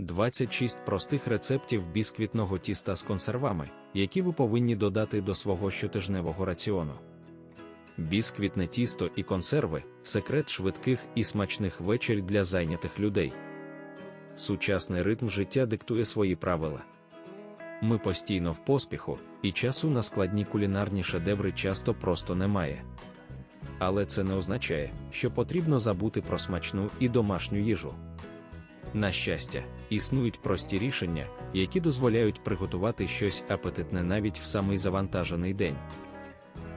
26 простих рецептів бісквітного тіста з консервами, які ви повинні додати до свого щотижневого раціону. Бісквітне тісто і консерви секрет швидких і смачних вечір для зайнятих людей. Сучасний ритм життя диктує свої правила. Ми постійно в поспіху, і часу на складні кулінарні шедеври часто просто немає. Але це не означає, що потрібно забути про смачну і домашню їжу. На щастя, існують прості рішення, які дозволяють приготувати щось апетитне навіть в самий завантажений день.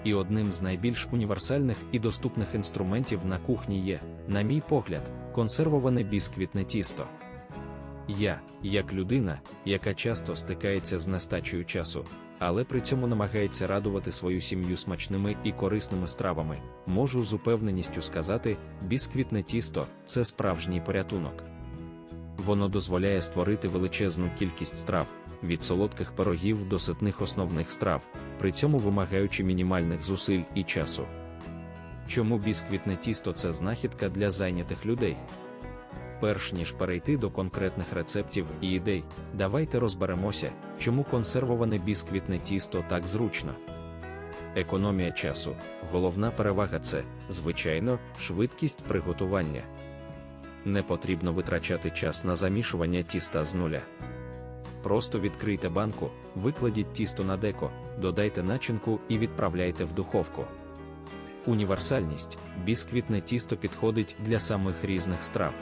І одним з найбільш універсальних і доступних інструментів на кухні є, на мій погляд, консервоване бісквітне тісто. Я, як людина, яка часто стикається з нестачею часу, але при цьому намагається радувати свою сім'ю смачними і корисними стравами, можу з упевненістю сказати, бісквітне тісто це справжній порятунок. Воно дозволяє створити величезну кількість страв, від солодких пирогів до ситних основних страв, при цьому вимагаючи мінімальних зусиль і часу. Чому бісквітне тісто це знахідка для зайнятих людей? Перш ніж перейти до конкретних рецептів і ідей, давайте розберемося, чому консервоване бісквітне тісто так зручно. Економія часу. Головна перевага це, звичайно, швидкість приготування. Не потрібно витрачати час на замішування тіста з нуля. Просто відкрийте банку, викладіть тісто на деко, додайте начинку і відправляйте в духовку. Універсальність бісквітне тісто підходить для самих різних страв.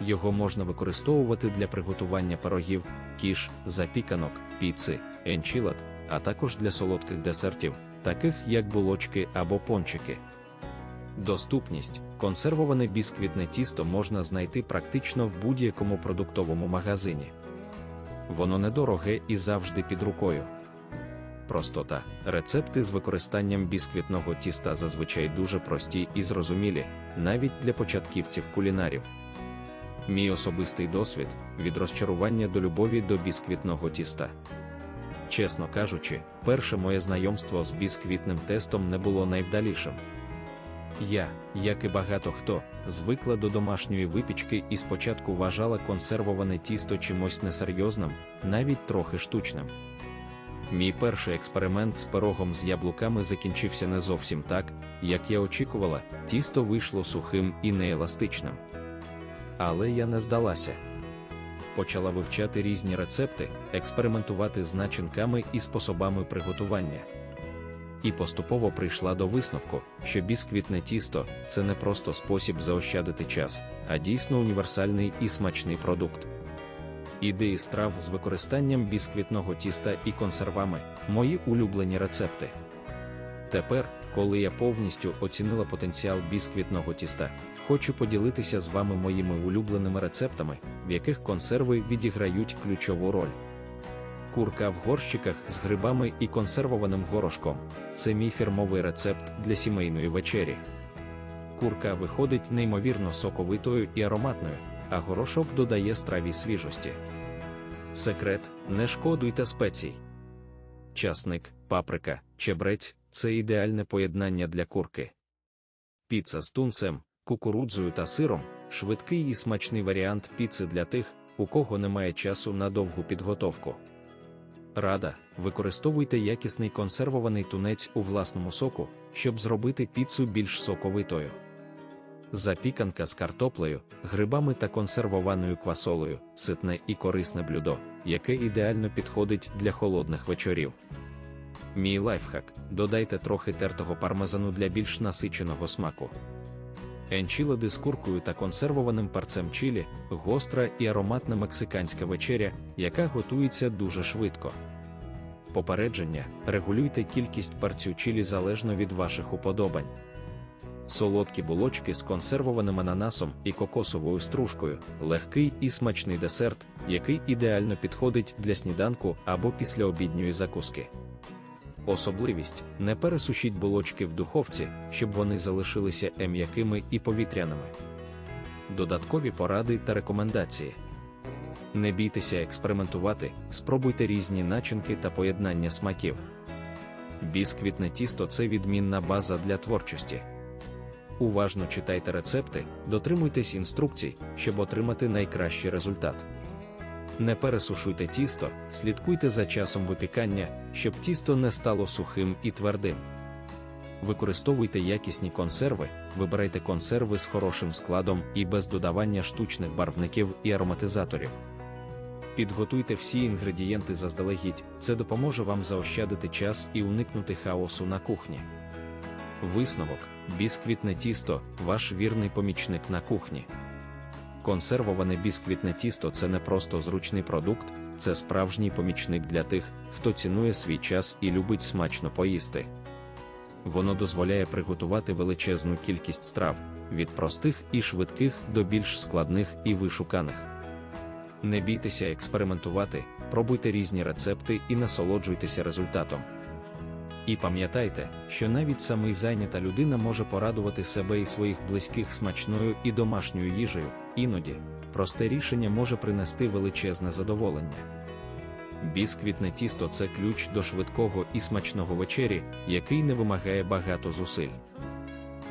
Його можна використовувати для приготування пирогів, кіш, запіканок, піци, енчілад, а також для солодких десертів, таких як булочки або пончики. Доступність консервоване бісквітне тісто можна знайти практично в будь-якому продуктовому магазині. Воно недороге і завжди під рукою. Простота. Рецепти з використанням бісквітного тіста зазвичай дуже прості і зрозумілі, навіть для початківців кулінарів. Мій особистий досвід від розчарування до любові до бісквітного тіста. Чесно кажучи, перше моє знайомство з бісквітним тестом не було найвдалішим. Я, як і багато хто, звикла до домашньої випічки і спочатку вважала консервоване тісто чимось несерйозним, навіть трохи штучним. Мій перший експеримент з пирогом з яблуками закінчився не зовсім так, як я очікувала, тісто вийшло сухим і нееластичним. Але я не здалася. Почала вивчати різні рецепти, експериментувати з начинками і способами приготування. І поступово прийшла до висновку, що бісквітне тісто це не просто спосіб заощадити час, а дійсно універсальний і смачний продукт. Ідеї страв з використанням бісквітного тіста і консервами мої улюблені рецепти. Тепер, коли я повністю оцінила потенціал бісквітного тіста, хочу поділитися з вами моїми улюбленими рецептами, в яких консерви відіграють ключову роль. Курка в горщиках з грибами і консервованим горошком це мій фірмовий рецепт для сімейної вечері. Курка виходить неймовірно соковитою і ароматною, а горошок додає страві свіжості. Секрет не шкодуйте спецій. Часник, паприка, чебрець це ідеальне поєднання для курки. Піца з тунцем, кукурудзою та сиром швидкий і смачний варіант піци для тих, у кого немає часу на довгу підготовку. Рада, використовуйте якісний консервований тунець у власному соку, щоб зробити піцу більш соковитою. Запіканка з картоплею, грибами та консервованою квасолею ситне і корисне блюдо, яке ідеально підходить для холодних вечорів. Мій лайфхак додайте трохи тертого пармезану для більш насиченого смаку. Енчілади з куркою та консервованим парцем чилі, гостра і ароматна мексиканська вечеря, яка готується дуже швидко. Попередження: регулюйте кількість парцю чилі залежно від ваших уподобань. Солодкі булочки з консервованим ананасом і кокосовою стружкою, легкий і смачний десерт, який ідеально підходить для сніданку або післяобідньої закуски. Особливість не пересушіть булочки в духовці, щоб вони залишилися м'якими і повітряними. Додаткові поради та рекомендації. Не бійтеся експериментувати, спробуйте різні начинки та поєднання смаків. Бісквітне тісто це відмінна база для творчості. Уважно читайте рецепти, дотримуйтесь інструкцій, щоб отримати найкращий результат. Не пересушуйте тісто, слідкуйте за часом випікання, щоб тісто не стало сухим і твердим. Використовуйте якісні консерви, вибирайте консерви з хорошим складом і без додавання штучних барвників і ароматизаторів. Підготуйте всі інгредієнти заздалегідь, це допоможе вам заощадити час і уникнути хаосу на кухні. Висновок: бісквітне тісто ваш вірний помічник на кухні. Консервоване бісквітне тісто це не просто зручний продукт, це справжній помічник для тих, хто цінує свій час і любить смачно поїсти. Воно дозволяє приготувати величезну кількість страв від простих і швидких до більш складних і вишуканих. Не бійтеся експериментувати, пробуйте різні рецепти і насолоджуйтеся результатом. І пам'ятайте, що навіть самий зайнята людина може порадувати себе і своїх близьких смачною і домашньою їжею, іноді просте рішення може принести величезне задоволення. Бісквітне тісто це ключ до швидкого і смачного вечері, який не вимагає багато зусиль.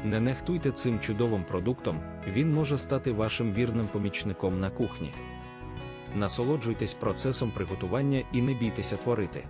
Не нехтуйте цим чудовим продуктом, він може стати вашим вірним помічником на кухні. Насолоджуйтесь процесом приготування і не бійтеся творити.